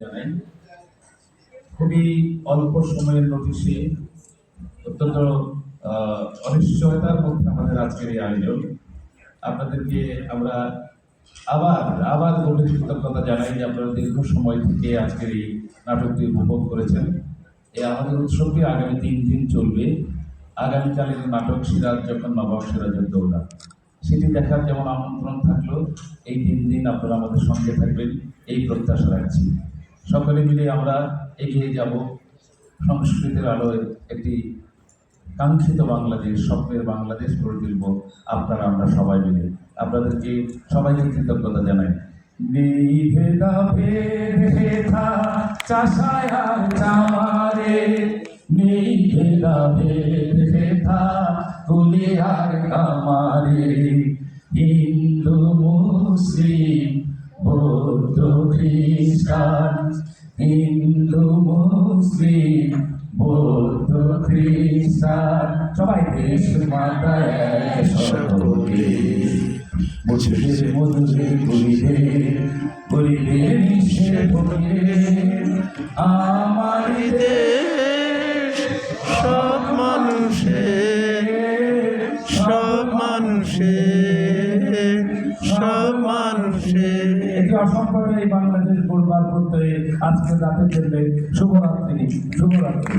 জানাই খুবই অল্প সময়ের নোটিশে অত্যন্ত অনিশ্চয়তার মধ্যে আমাদের আজকের এই আয়োজন। আপনাদেরকে আমরা আবার আবার গভীর কৃতজ্ঞতা জানাই যে আপনারা দীর্ঘ সময় থেকে আজকের এই নাটকটি উপভোগ করেছেন। এই আমাদের উৎসবটি আগামী তিন দিন চলবে। আগামীকালের নাটক সিরাজ যখন নবাব সিরাজের দৌড়া সেটি দেখার যেমন আমন্ত্রণ থাকল, এই তিন দিন আপনারা আমাদের সঙ্গে থাকবেন, এই প্রত্যাশা রাখছি। সকলে মিলে আমরা এগিয়ে যাব সংস্কৃতির আলোয় একটি কাঙ্ক্ষিত বাংলাদেশ, স্বপ্নের বাংলাদেশ গড়ে তুলব। আপনারা, আমরা সবাই মিলে। আপনাদেরকে সবাইকে কৃতজ্ঞতা জানাই। কামারে। হিন্দু, মুসলিম বৌদ্ধ খ্রিস্টান, হিন্দু, মুসলিম, বৌদ্ধ, খ্রিস্টান, সবাই দেশ করিবে আমার দেশ, সব মানুষের সব মানুষের সব মানুষের এটি অসম্ভব এই বাংলাদেশ বলবার করতে আজকে রাতের জন্য শুভরাত্রি শুভরাত্রি।